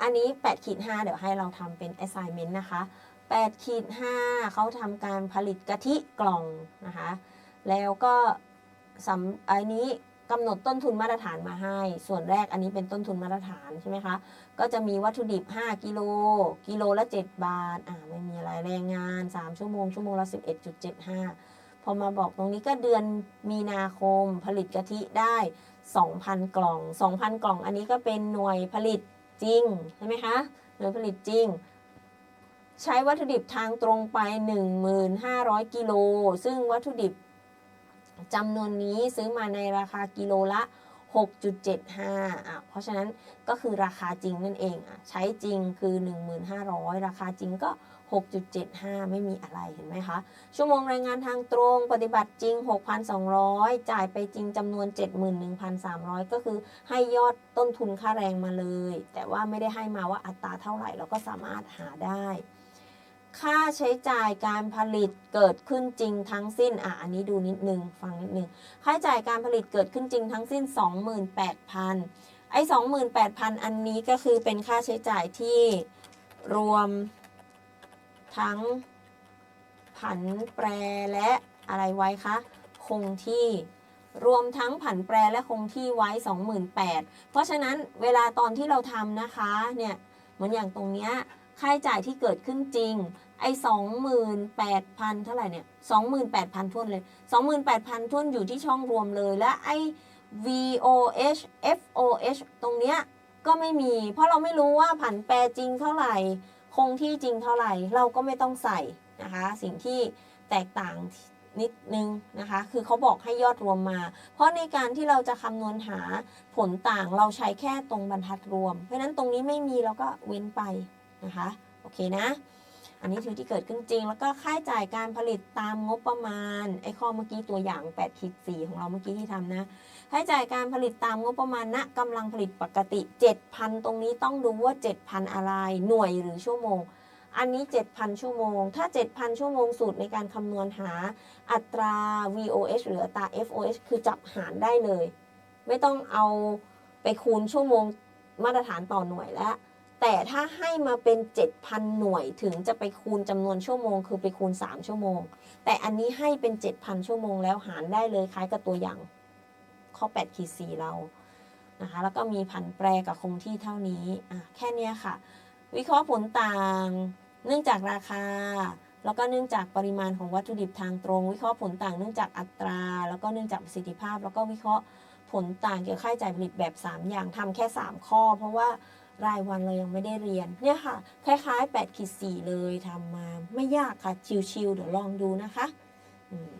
อันนี้8ขีด5เดี๋ยวให้เราทำเป็น assignment นะคะ8ขีด5เขาทำการผลิตกะทิกล่องนะคะ แล้วก็สำอันนี้กำหนดต้นทุนมาตรฐานมาให้ ส่วนแรกอันนี้เป็นต้นทุนมาตรฐานใช่ไหมคะ ก็จะมีวัตถุดิบ 5 กิโล กิโลละ 7 บาท อ่าไม่มีอะไรแรงงาน 3 ชั่วโมง ชั่วโมงละ 11.75 พอมาบอกตรงนี้ก็เดือนมีนาคมผลิตกะทิได้ 2,000 กล่อง 2,000 กล่อง อันนี้ก็เป็นหน่วยผลิต จริงใช่ไหมคะหน่วยผลิตจริง ใช้วัตถุดิบทางตรงไป 1,500 กิโล ซึ่งวัตถุดิบจำนวนนี้ซื้อมาในราคากิโลละ 6.75อะเพราะฉะนั้นก็คือราคาจริงนั่นเองอะใช้จริงคือ 1,500ราคาจริงก็ 6.75 ไม่มีอะไรเห็นไหมคะ ชั่วโมงรายงานทางตรงปฏิบัติจริง 6,200 จ่ายไปจริงจำนวน 71,300 ก็คือให้ยอดต้นทุนค่าแรงมาเลย แต่ว่าไม่ได้ให้มาว่าอัตราเท่าไหร่เราก็สามารถหาได้ ค่าใช้จ่ายการผลิตเกิดขึ้นจริงทั้งสิ้น อะ อันนี้ดูนิดนึง ฟังนิดนึง ค่าใช้จ่ายการผลิตเกิดขึ้นจริงทั้งสิ้น 28,000 ไอ้28,000 อันนี้ก็คือเป็นค่าใช้จ่ายที่รวมทั้งผันแปรและอะไรไว้คะ คงที่รวมทั้งผันแปรและคงที่ไว้ 28,000 เพราะฉะนั้นเวลาตอนที่เราทำนะคะ เนี่ย เหมือนอย่างตรงเนี้ย ค่าใช้จ่ายที่เกิดขึ้นจริง ไอ้สองหมื่นแปดพันเท่าไหร่เนี่ยสองหมื่นแปดพันทุนเลยสองหมื่นแปดพันทุนอยู่ที่ช่องรวมเลย และไอ้ VOH FOH ตรงเนี้ยก็ไม่มี เพราะเราไม่รู้ว่าผันแปรจริงเท่าไหร่ คงที่จริงเท่าไหร่ เราก็ไม่ต้องใส่นะคะ สิ่งที่แตกต่างนิดนึงนะคะ คือเขาบอกให้ยอดรวมมา เพราะในการที่เราจะคำนวณหาผลต่างเราใช้แค่ตรงบรรทัดรวม เพราะฉะนั้นตรงนี้ไม่มีเราก็เว้นไป นะคะ โอเคนะ อันนี้คือที่เกิดขึ้นจริง แล้วก็ค่าใช้จ่ายการผลิตตามงบประมาณ ไอ้ข้อเมื่อกี้ตัวอย่าง8ขีด4ของเราเมื่อกี้ที่ทำนะ ค่าใช้จ่ายการผลิตตามงบประมาณณกำลังผลิตปกติ 7,000 ตรงนี้ต้องดูว่า 7,000 อะไร หน่วยหรือชั่วโมงอันนี้ 7,000 ชั่วโมง ถ้า 7,000 ชั่วโมง สูตรในการคำนวณหาอัตรา VOH หรืออัตรา FOH คือจับหารได้เลย ไม่ต้องเอาไปคูณชั่วโมงมาตรฐานต่อหน่วยแล้ว แต่ถ้าให้มาเป็น 7,000 หน่วยถึงจะไปคูณจำนวนชั่วโมง คือไปคูณ 3 ชั่วโมง แต่อันนี้ให้เป็น 7,000 ชั่วโมงแล้วหารได้เลยคล้ายกับตัวอย่างข้อ8ขีด4เรานะคะแล้วก็มีผันแปรกับคงที่เท่านี้อะแค่นี้ค่ะ วิเคราะห์ผลต่าง เนื่องจากราคา แล้วก็เนื่องจากปริมาณของวัตถุดิบทางตรง วิเคราะห์ผลต่างเนื่องจากอัตรา แล้วก็เนื่องจากประสิทธิภาพ แล้วก็วิเคราะห์ผลต่างเกี่ยวกับค่าใช้จ่ายผลิตแบบ 3 อย่างทำแค่ 3 ข้อ เพราะว่า รายวันเรายังไม่ได้เรียนเนี่ยค่ะ คล้ายๆ8ขีด4เลยทำมาไม่ยากค่ะ ชิวๆเดี๋ยวลองดูนะคะอืม